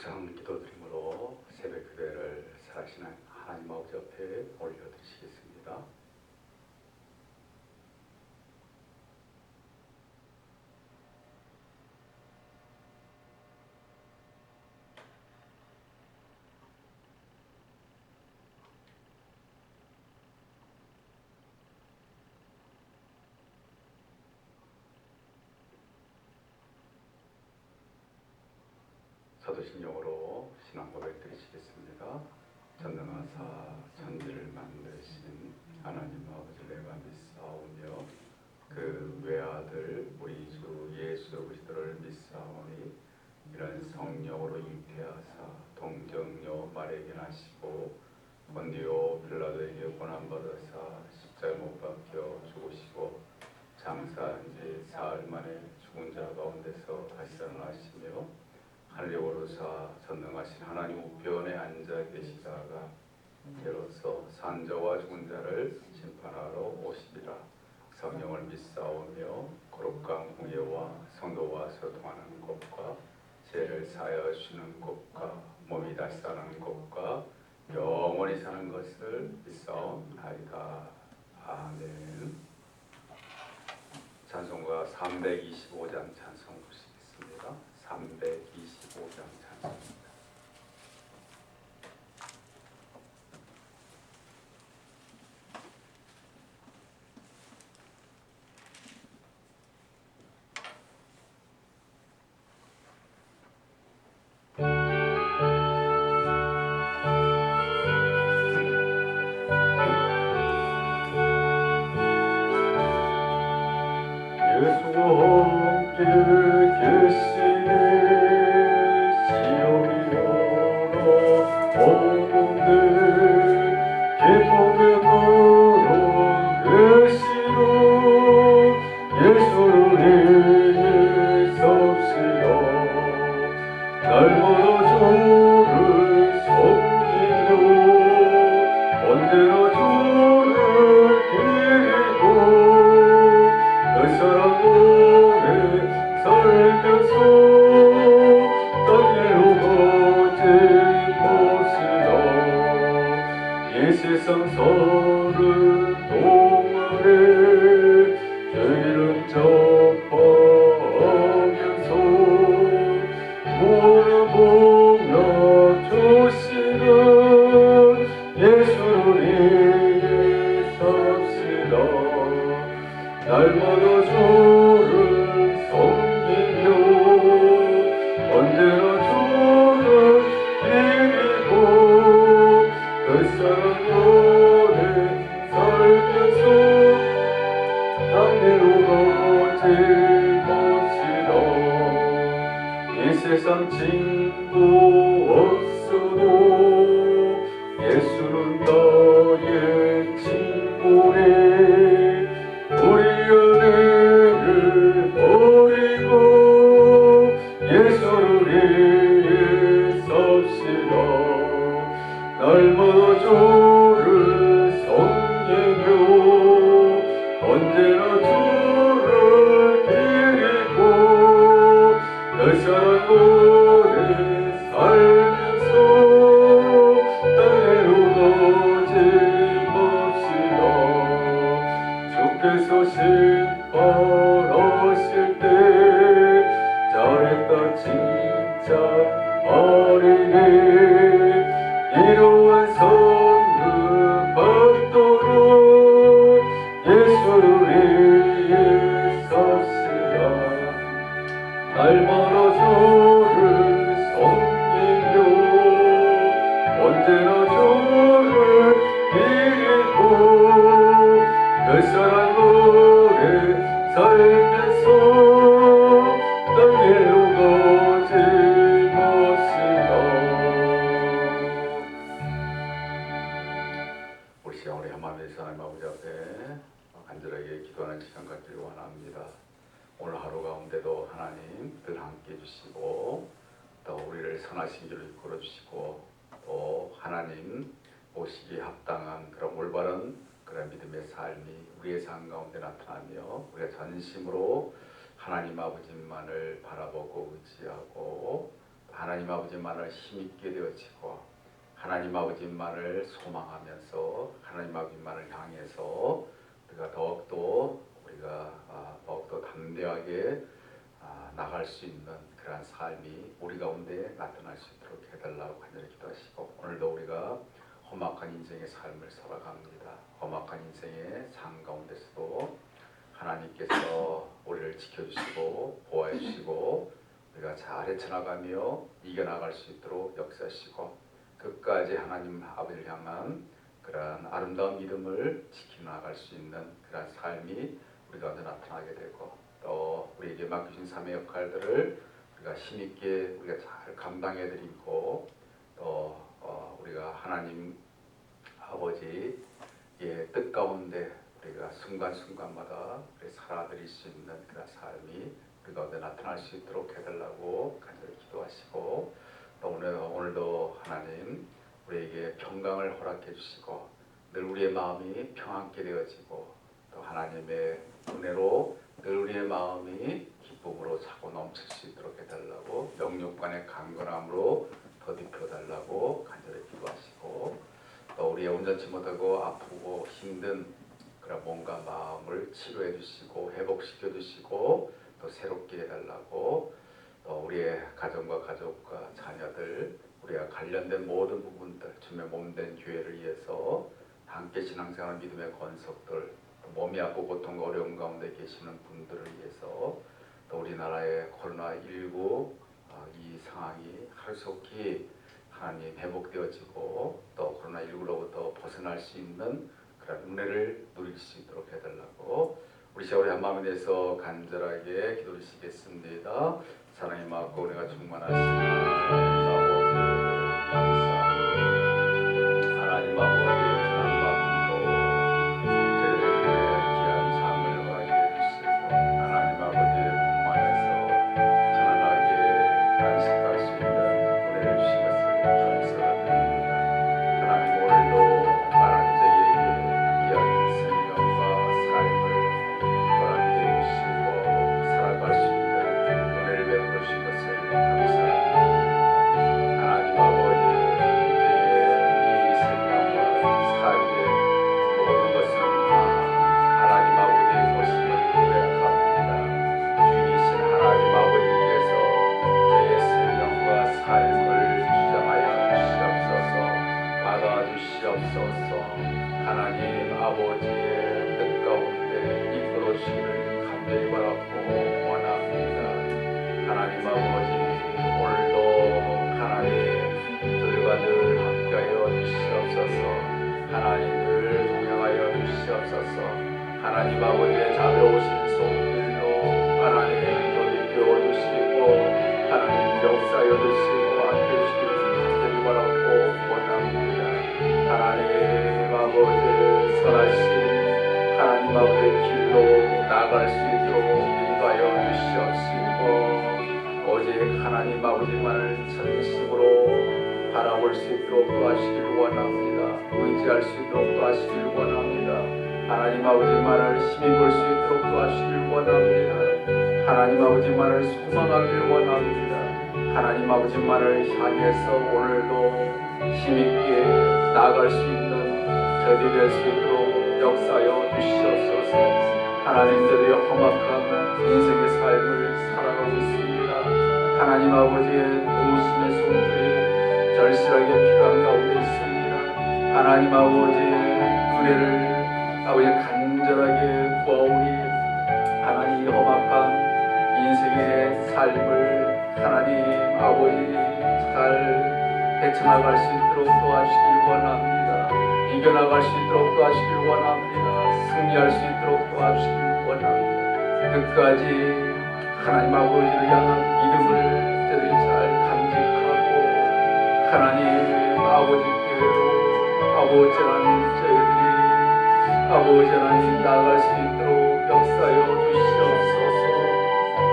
묵상 기도드림으로 새벽 기도를 살아시는 하나님 아버지 앞에 올려드리시겠습니다. 사도신경으로 신앙 고백 드리시겠습니다. 전능하사 천지를 만드신 하나님 아버지 내가 믿사오며 그 외아들 우리 주 예수 그리스도를 믿사오니 이런 성령으로 잉태하사 동정녀 마레게 나시고 본디오 빌라도에게 고난받아사 십자에 못 박혀 죽으시고 장사한 지 사흘 만에 죽은 자 가운데서 다시 살아나시며 하늘에 오르사 전능하신 하나님 우편에 앉아 계시다가 이로써 산자와 죽은 자를 심판하러 오시리라. 성령을 믿사오며 거룩한 공예와 성도와 소통하는 것과 죄를 사하여 주는 것과 몸이 다시 사는 것과 영원히 사는 것을 믿사옵나이다. 아멘. 찬송가 325장 찬송 보시겠습니다. 325 날마다 주 원합니다. 오늘 하루 가운데도 하나님 늘 함께 해주시고 또 우리를 선하신 길로 이끌어 주시고 또 하나님 오시기에 합당한 그런 올바른 그런 믿음의 삶이 우리의 삶 가운데 나타나며 우리가 전심으로 하나님 아버지만을 바라보고 의지하고 하나님 아버지만을 힘있게 되어지고 하나님 아버지만을 소망하면서 하나님 아버지만을 향해서 우리가 더욱더 우리가 아, 더욱더 담대하게 아, 나갈 수 있는 그러한 삶이 우리 가운데 나타날 수 있도록 해달라고 간절히 기도하시고 오늘도 우리가 험악한 인생의 삶을 살아갑니다. 험악한 인생의 삶 가운데서도 하나님께서 우리를 지켜주시고 보호해 주시고 우리가 잘 헤쳐나가며 이겨나갈 수 있도록 역사하시고 끝까지 하나님 아버지를 향한 그러한 아름다운 믿음을 지켜나갈 수 있는 그러한 삶이 우리 가운데 나타나게 되고 또 우리에게 맡기신 삶의 역할들을 우리가 힘있게 우리가 잘 감당해 드리고 또 어, 우리가 하나님 아버지의 뜻 가운데 우리가 순간순간마다 우리 살아드릴 수 있는 그런 삶이 우리 가운데 나타날 수 있도록 해달라고 간절히 기도하시고 또 오늘, 오늘도 하나님 우리에게 평강을 허락해 주시고 늘 우리의 마음이 평안케 되어지고 또 하나님의 은혜로 늘 우리의 마음이 기쁨으로 차고 넘칠 수 있도록 해달라고 영육간의 강건함으로 더딥혀 달라고 간절히 기도하시고 또 우리의 온전치 못하고 아프고 힘든 그런 몸과 마음을 치료해 주시고 회복시켜 주시고 또 새롭게 해달라고 또 우리의 가정과 가족과 자녀들 우리가 관련된 모든 부분들 주님의 몸된 교회를 위해서 함께 신앙생활 믿음의 건석들 또 몸이 아프고 고통과 어려움 가운데 계시는 분들을 위해서 또 우리나라의 코로나 19 어, 이 상황이 하루속히 하나님 회복되어지고 또 코로나 19로부터 벗어날 수 있는 그런 은혜를 누릴 수 있도록 해달라고 우리 세월의 한마음에 대해서 간절하게 기도드리시겠습니다. 사랑이 많고 은혜가 충만하신 하나 나아갈 수 있도록 인도하여 주시옵시고 오직 하나님 아버지만을 전심으로 바라볼 수 있도록 도와주시길 원합니다. 의지할 수 있도록 도와주시길 원합니다. 하나님 아버지만을 힘입을 수 있도록 도와주시길 원합니다. 하나님 아버지만을 소망하길 원합니다. 하나님 아버지만을 향해서 오늘도 힘있게 나아갈 수 있는 저들이 될수 있도록 역사여 주시옵소서 하나님들의 험악한 인생의 삶을 살아가고 있습니다 하나님 아버지의 도우심의 손길이 절실하게 필요한 가운데 있습니다 하나님 아버지의 은혜를 아버지 간절하게 구하오니 하나님 이 험악한 인생의 삶을 하나님 아버지 잘 헤쳐나갈 수 있도록 도와주시길 원합니다. 이겨나갈 수 있도록 도와주시길 원합니다. 승리할 수 있도록 도와주시길 원합니다. 끝까지 하나님 아버지를 향한 믿음을 저들이 잘 간직하고 하나님 아버지께로 아버지 하나님 저희들이 아버지 하나님 나아갈 수 있도록 역사여 주시옵소서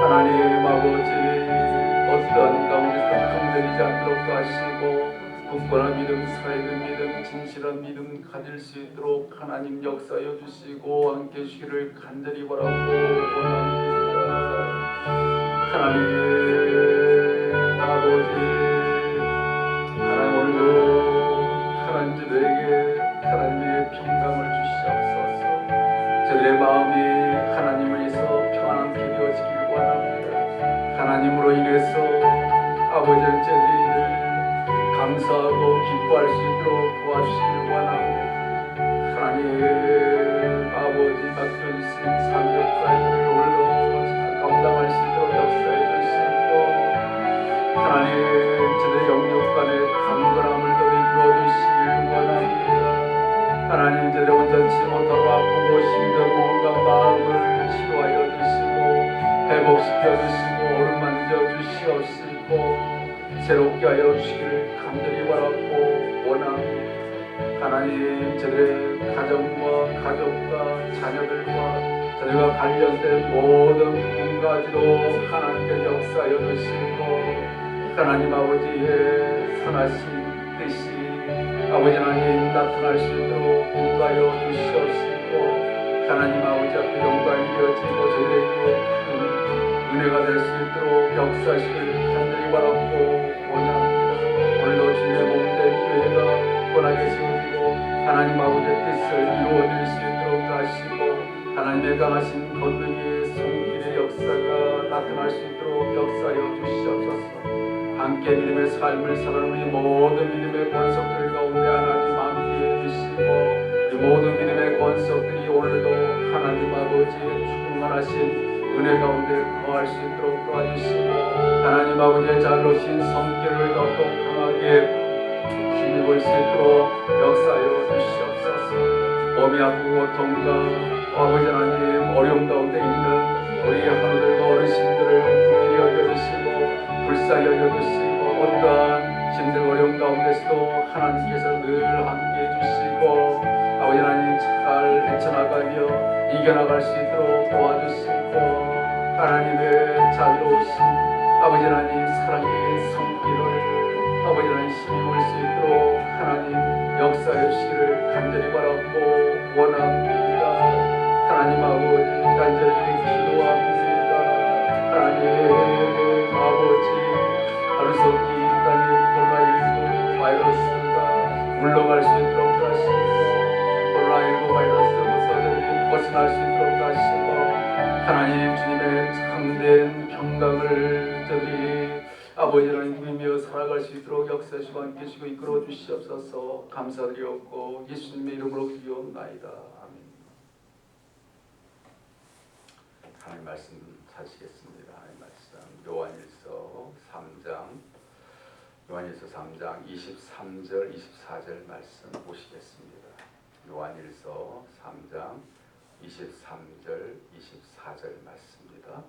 하나님 아버지 어떠한 가운데서 흔들리지 않도록 하시고 굳건한 믿음, 살아있는 믿음, 진실한 믿음 가질 수 있도록 하나님 역사여 주시고 함께 주시기를 간절히 바라고 원합니다 하나님 하여 주시기를 간절히 바라고 원합니다. 하나님 저들의 가정과 가족과 자녀들과 저들과 관련된 모든 부분까지도 하나님께 역사하여 주시고 하나님 아버지의 선하신 뜻이 아버지 하나님 나타날 수 있도록 인도하여 주시옵시고 하나님 아버지 앞에 영광이 되어지고 저희에게 큰 은혜가 될 수 있도록 역사하시길 하나님 아버지의 뜻을 이루어질 수 있도록 하시고 하나님의 강하신 권능의 손길의 역사가 나타날 수 있도록 역사하여 주시옵소서. 함께 믿음의 삶을 사는 우리 모든 믿음의 권속들 가운데 하나님 함께 해주시고 이 모든 믿음의 권속들이 오늘도 하나님 아버지의 충만하신 은혜 가운데 거할 수 있도록 도와주시고 하나님 아버지의 자로신 성길을 더욱 힘입을 수 있도록 역사하여 주시옵소서. 몸이 아프고 고통과 아버지 하나님 어려움 가운데 있는 우리 하나들과 어르신들을 긍휼히 여겨주시고 불쌍히 여겨주시고 어떠한 힘든 어려움 가운데서도 하나님께서 늘 함께 해 주시고 아버지 하나님 잘 헤쳐나가며 이겨나갈 수 있도록 도와주시고 하나님의 자비로우신 아버지 하나님 사랑의 성기를 아버지 하나님 힘입을 수 있도록 하나님 역사해 주시기를 간 역사시고 함께 하시고 이끌어 주시옵소서. 감사드리옵고 예수님의 이름으로 기도옵나이다. 아멘. 하나님 말씀 찾으시겠습니다. 하나님 말씀. 요한일서 3장. 요한일서 3장 23절 24절 말씀 보시겠습니다. 요한일서 3장 23절 24절 말씀입니다.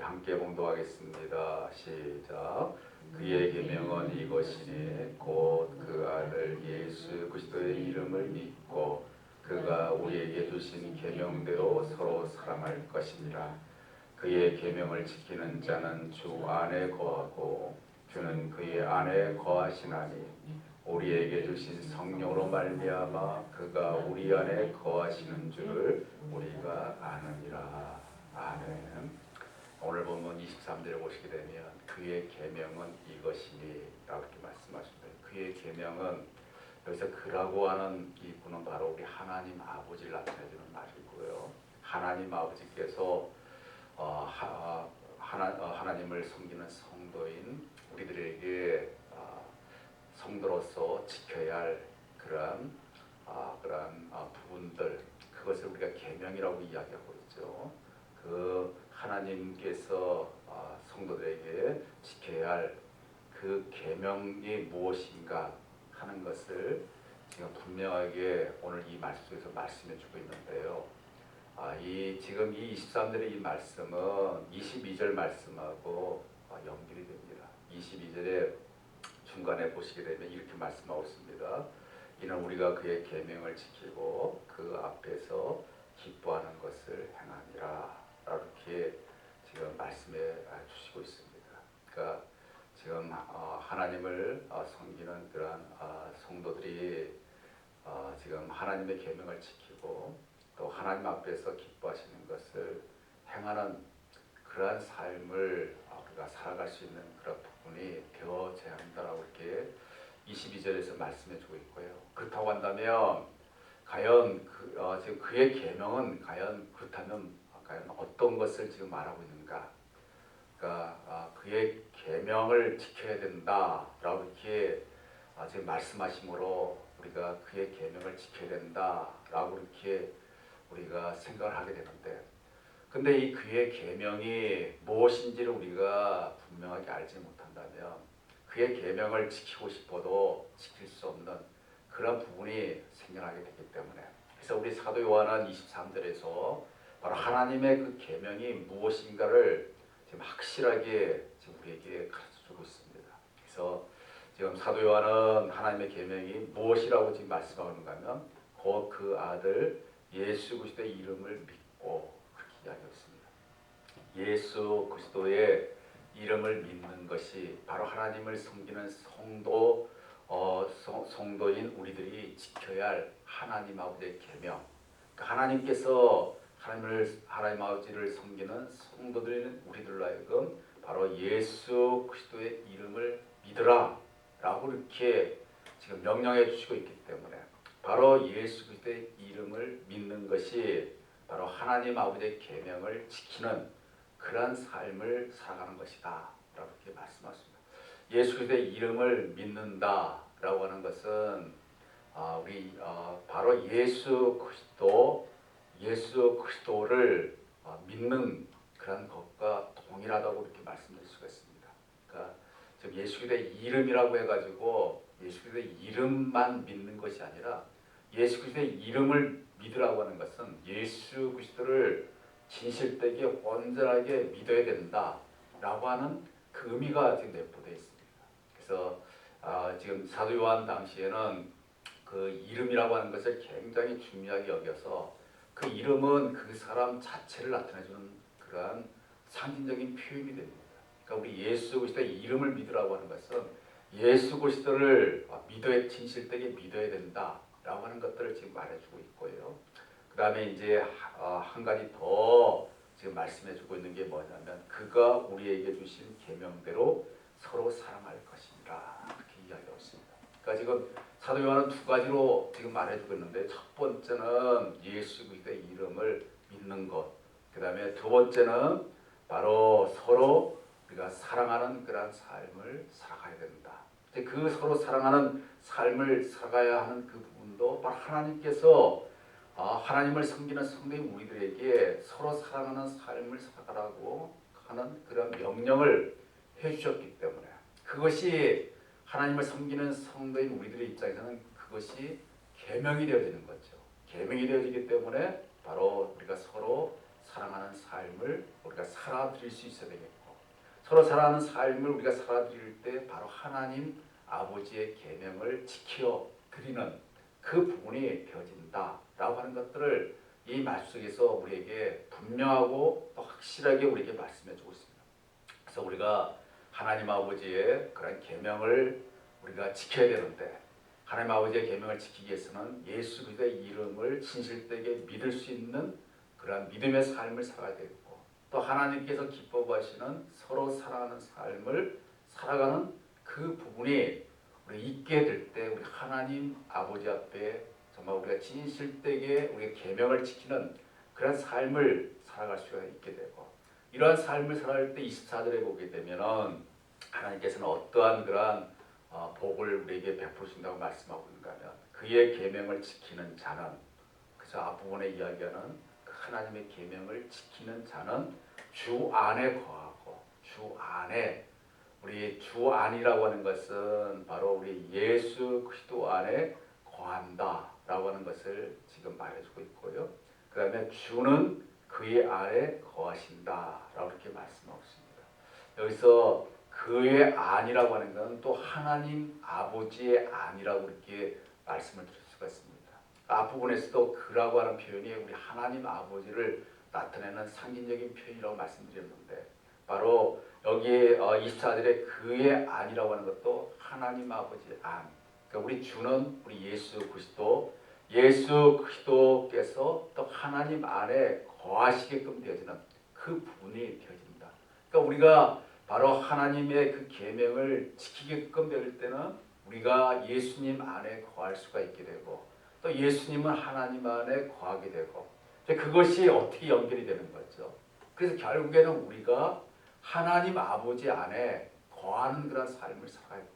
함께 봉독하겠습니다. 시작. 그의 계명은 이것이니 곧 그 아들 예수 그리스도의 이름을 믿고 그가 우리에게 주신 계명대로 서로 사랑할 것이니라. 그의 계명을 지키는 자는 주 안에 거하고 주는 그의 안에 거하시나니 우리에게 주신 성령으로 말미암아 그가 우리 안에 거하시는 줄을 우리가 아느니라. 아멘. 오늘 본문 23절을 보시게 되면 그의 계명은 이것이니 라고 이렇게 말씀하십니다. 그의 계명은 여기서 그라고 하는 이 분은 바로 우리 하나님 아버지를 나타내 주는 말이고요. 하나님 아버지께서 어, 하, 하나, 어, 하나님을 섬기는 성도인 우리들에게 어, 성도로서 지켜야 할 그러한 아, 그러한 아, 부분들 그것을 우리가 계명이라고 이야기하고 있죠. 그 하나님께서 아, 성도들에게 지켜야 할 그 계명이 무엇인가 하는 것을 지금 분명하게 오늘 이 말씀 속에서 말씀해 주고 있는데요. 아, 이 지금 이 23절의 이 말씀은 22절 말씀하고 아, 연결이 됩니다. 22절에 중간에 보시게 되면 이렇게 말씀하고 있습니다. 이는 우리가 그의 계명을 지키고 그 앞에서 기뻐하는 것을 행하니라. 이렇게 지금 말씀해 주시고 있습니다. 그러니까 지금 어, 하나님을 어, 섬기는 그러한 어, 성도들이 어, 지금 하나님의 계명을 지키고 또 하나님 앞에서 기뻐하시는 것을 행하는 그러한 삶을 어, 우리가 살아갈 수 있는 그런 부분이 되어져야 한다라고 이렇게 22절에서 말씀해 주고 있고요. 그렇다고 한다면 과연 그, 어, 지금 그의 계명은 과연 그렇다면 과연 어떤 것을 지금 말하고 있는가? 그러니까 아, 그의 계명을 지켜야 된다라고 이렇게 아, 지금 말씀하심으로 우리가 그의 계명을 지켜야 된다라고 이렇게 우리가 생각을 하게 되는데. 근데 이 그의 계명이 무엇인지를 우리가 분명하게 알지 못한다면 그의 계명을 지키고 싶어도 지킬 수 없는 그런 부분이 생겨나게 되기 때문에. 그래서 우리 사도 요한은 23절에서 바로 하나님의 그 계명이 무엇인가를 지금 확실하게 지금 우리에게 가르쳐주고 있습니다. 그래서 지금 사도 요한은 하나님의 계명이 무엇이라고 지금 말씀하고 있는가 하면 곧 그 아들 예수 그리스도의 이름을 믿고 그렇게 이야기하고 있습니다. 예수 그리스도의 이름을 믿는 것이 바로 하나님을 섬기는 성도 어, 성, 성도인 우리들이 지켜야 할 하나님 아버지의 계명. 그러니까 하나님께서 하나님을 하나님 아버지를 섬기는 성도들인 우리들로 하여금 바로 예수 그리스도의 이름을 믿으라라고 이렇게 지금 명령해 주시고 있기 때문에 바로 예수 그리스도의 이름을 믿는 것이 바로 하나님 아버지의 계명을 지키는 그러한 삶을 살아가는 것이다라고 이렇게 말씀하십니다. 예수 그리스도의 이름을 믿는다라고 하는 것은 아, 우리 어, 바로 예수 그리스도 예수 그리스도를 어, 믿는 그런 것과 동일하다고 이렇게 말씀드릴 수가 있습니다. 그러니까 지금 예수 그리스도의 이름이라고 해가지고 예수 그리스도의 이름만 믿는 것이 아니라 예수 그리스도의 이름을 믿으라고 하는 것은 예수 그리스도를 진실되게 온전하게 믿어야 된다라고 하는 그 의미가 지금 내포되어 있습니다. 그래서 아, 지금 사도 요한 당시에는 그 이름이라고 하는 것을 굉장히 중요하게 여겨서 그 이름은 그 사람 자체를 나타내주는 그러한 상징적인 표현이 됩니다. 그러니까 우리 예수 그리스도의 이름을 믿으라고 하는 것은 예수 그리스도를 믿어야 진실되게 믿어야 된다라고 하는 것들을 지금 말해주고 있고요. 그 다음에 이제 하- 어, 한 가지 더 지금 말씀해주고 있는 게 뭐냐면 그가 우리에게 주신 계명대로 서로 사랑할 것이니라 그렇게 이야기하고 있습니다. 그러니까 지금 사도 요한은 두 가지로 지금 말해주고 있는데 첫 번째는 예수 그리스도의 이름을 믿는 것. 그 다음에 두 번째는 바로 서로 우리가 사랑하는 그런 삶을 살아가야 된다. 그 서로 사랑하는 삶을 살아가야 하는 그 부분도 바로 하나님께서 아, 하나님을 섬기는 성도인 우리들에게 서로 사랑하는 삶을 살아가라고 하는 그런 명령을 해주셨기 때문에 그것이 하나님을 섬기는 성도인 우리들의 입장에서는 그것이 계명이 되어지는 거죠. 계명이 되어지기 때문에 바로 우리가 서로 사랑하는 삶을 우리가 살아드릴 수 있어야 되겠고 서로 사랑하는 삶을 우리가 살아드릴 때 바로 하나님 아버지의 계명을 지켜 드리는 그 부분이 되어진다라고 하는 것들을 이 말씀 속에서 우리에게 분명하고 또 확실하게 우리에게 말씀해 주고 있습니다. 그래서 우리가 하나님 아버지의 그런 계명을 우리가 지켜야 되는데 하나님 아버지의 계명을 지키기 위해서는 예수 그리스도의 이름을 진실되게 믿을 수 있는 그런 믿음의 삶을 살아야 되고 또 하나님께서 기뻐하시는 서로 사랑하는 삶을 살아가는 그 부분이 우리 있게 될 때 우리 하나님 아버지 앞에 정말 우리가 진실되게 우리의 계명을 지키는 그런 삶을 살아갈 수가 있게 되고 이러한 삶을 살아갈 때 24절에 보게 되면은 하나님께서는 어떠한 그러한 어, 복을 우리에게 베푸신다고 말씀하고 있는가 하면 그의 계명을 지키는 자는 그래서 앞부분에 이야기하는 그 하나님의 계명을 지키는 자는 주 안에 거하고 주 안에 우리 주 안이라고 하는 것은 바로 우리 예수 그리스도 안에 거한다라고 하는 것을 지금 말해주고 있고요. 그 다음에 주는 그의 안에 거하신다 라고 이렇게 말씀하고 있습니다. 여기서 그의 안이라고 하는 것은 또 하나님 아버지의 안이라고 이렇게 말씀을 드릴 수가 있습니다. 앞부분에서도 그라고 하는 표현이 우리 하나님 아버지를 나타내는 상징적인 표현이라고 말씀드렸는데 바로 여기에 24절에 그의 안이라고 하는 것도 하나님 아버지의 안. 그러니까 우리 주는 우리 예수 그리스도 예수 그리스도께서 또 하나님 안에 거하시게끔 되어지는 그 부분이 되어진다. 그러니까 우리가 바로 하나님의 그 계명을 지키게끔 될 때는 우리가 예수님 안에 거할 수가 있게 되고 또 예수님은 하나님 안에 거하게 되고 그것이 어떻게 연결이 되는 거죠. 그래서 결국에는 우리가 하나님 아버지 안에 거하는 그런 삶을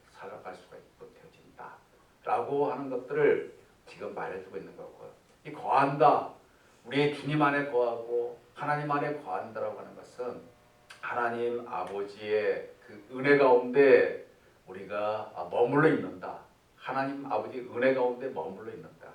살아갈 수가 있고 되어진다. 라고 하는 것들을 지금 말해주고 있는 거고요. 이 거한다. 우리의 주님 안에 거하고 하나님 안에 거한다라고 하는 것은 하나님 아버지의 그 은혜 가운데 우리가 아, 머물러 있는다. 하나님 아버지 은혜 가운데 머물러 있는다.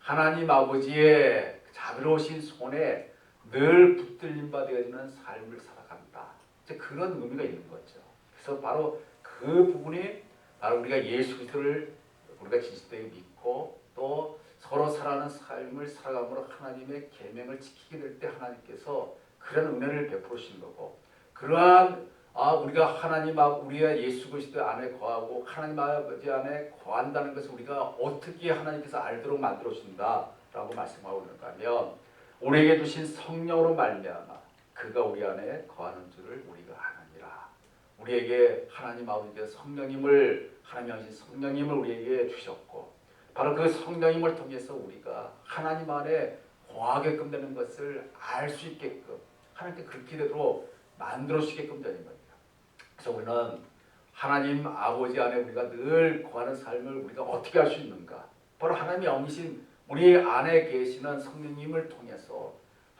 하나님 아버지의 자비로우신 손에 늘 붙들림 받아지는 삶을 살아간다. 이제 그런 의미가 있는 거죠. 그래서 바로 그 부분이 바로 우리가 예수 그리스도를 우리가 진실되게 믿고 또 서로 살아가는 삶을 살아감으로 하나님의 계명을 지키게 될 때 하나님께서 그런 은혜를 베푸시는 거고 그러한 아 우리가 하나님 앞 우리의 예수 그리스도 안에 거하고 하나님 아버지 안에 거한다는 것을 우리가 어떻게 하나님께서 알도록 만들어 주신다라고 말씀하고 있는가 하면 우리에게 주신 성령으로 말미암아 그가 우리 안에 거하는 줄을 우리가 아느니라. 우리에게 하나님 아버지께서 성령님을 하나님 하신 성령님을 우리에게 주셨고 바로 그 성령님을 통해서 우리가 하나님 안에 거하게끔 되는 것을 알 수 있게끔 하나님께 그렇게 되도록 만들어 주시게끔 되는 겁니다. 그래서 우리는 하나님 아버지 안에 우리가 늘 거하는 삶을 우리가 어떻게 할 수 있는가? 바로 하나님의 영이신 우리 안에 계시는 성령님을 통해서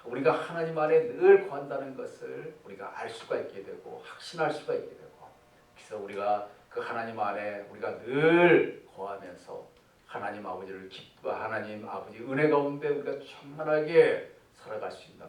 우리가 하나님 안에 늘 거한다는 것을 우리가 알 수가 있게 되고 확신할 수가 있게 되고 그래서 우리가 그 하나님 안에 우리가 늘 거하면서 하나님 아버지를 기뻐 하나님 아버지 은혜 가운데 우리가 충만하게 살아갈 수 있는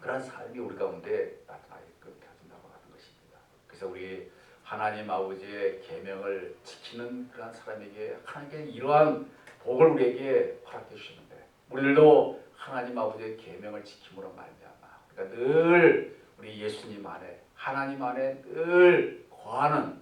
그런 삶이 우리 가운데 나타나게끔 해준다고 하는 것입니다. 그래서 우리 하나님 아버지의 계명을 지키는 그런 사람에게 하나님께 이러한 복을 우리에게 허락해 주시는데 우리들도 하나님 아버지의 계명을 지킴으로 말미암아 우리가 늘 우리 예수님 안에 하나님 안에 늘 거하는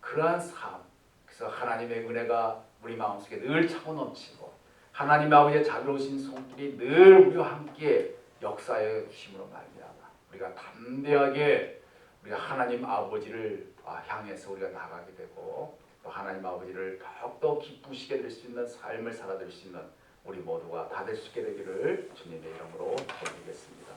그러한 삶 그래서 하나님의 은혜가 우리 마음속에 늘 차고 넘치고 하나님 아버지의 자비로우신 손길이 늘 우리와 함께 역사해 주심으로 말미암아 우리가 담대하게 우리가 하나님 아버지를 아, 향해서 우리가 나가게 되고 또 하나님 아버지를 더욱더 기쁘시게 될 수 있는 삶을 살아낼 수 있는 우리 모두가 다 될 수 있게 되기를 주님의 이름으로 드리겠습니다.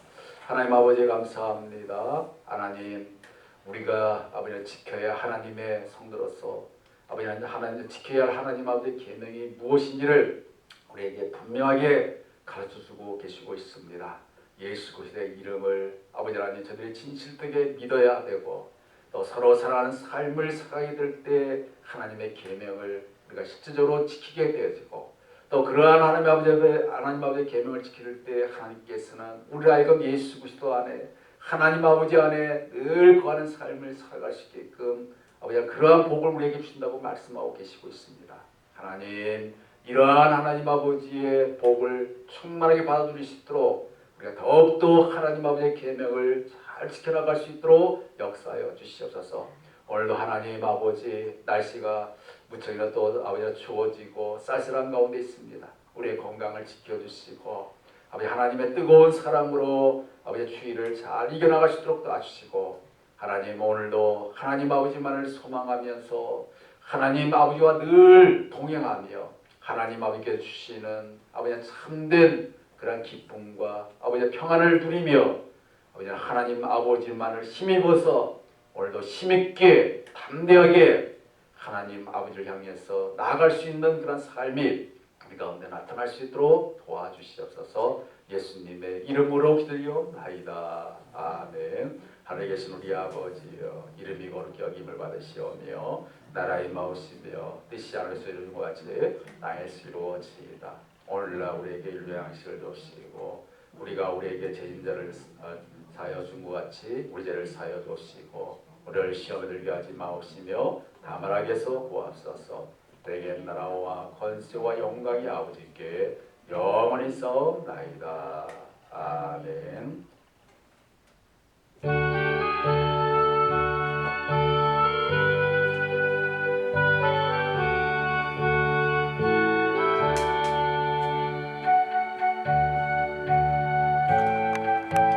하나님 아버지 감사합니다. 하나님 우리가 아버지를 지켜야 하나님의 성도로서 아버지 하나님 지켜야 할 하나님 아버지의 계명이 무엇인지를 우리에게 분명하게 가르쳐 주고 계시고 있습니다. 예수 그리스도의 이름을 아버지 하나님 저들이 진실되게 믿어야 되고 또 서로 살아가는 삶을 살아가게 될 때 하나님의 계명을 우리가 실질적으로 지키게 되어지고 또 그러한 하나님 아버지의 하나님 아버지의 계명을 지킬 때 하나님께서는 우리 아이가 예수 그리스도 안에 하나님 아버지 안에 늘 거하는 삶을 살아갈 수 있게끔 아버지 그러한 복을 우리에게 주신다고 말씀하고 계시고 있습니다. 하나님 이러한 하나님 아버지의 복을 충만하게 받아들일 수 있도록 우리가 더욱더 하나님 아버지의 계명을 잘 지켜나갈 수 있도록 역사하여 주시옵소서. 오늘도 하나님 아버지 날씨가 무척이나 또 아버지가 추워지고 쌀쌀한 가운데 있습니다. 우리의 건강을 지켜주시고 아버지 하나님의 뜨거운 사랑으로 아버지 추위를 잘 이겨나갈 수 있도록 도와주시고 하나님 오늘도 하나님 아버지만을 소망하면서 하나님 아버지와 늘 동행하며 하나님 아버지께 주시는 아버지 참된 그런 기쁨과 아버지의 평안을 누리며 아버지 하나님 아버지만을 힘입어서 오늘도 힘있게 담대하게 하나님 아버지를 향해서 나아갈 수 있는 그런 삶이 우리 가운데 나타날 수 있도록 도와주시옵소서. 예수님의 이름으로 기도리옵나이다. 아멘 하늘에 계신 우리 아버지여 이름이 거룩히 여김을 받으시오며 나라의 마우시며 뜻이 하늘에서 이루는 것 같이 땅에서 이루어지이다. 오늘날 우리에게 일용의 양식을 주시고 우리가 우리에게 죄인자를 어, 사하여 준 것 같이 우리 죄를 사하여 주시고 우리를 시험에 들게 하지 마옵시며 다만 악에서 구하옵소서. 대개 나라와 권세와 영광이 아버지께 영원히 싸움나이다. 아멘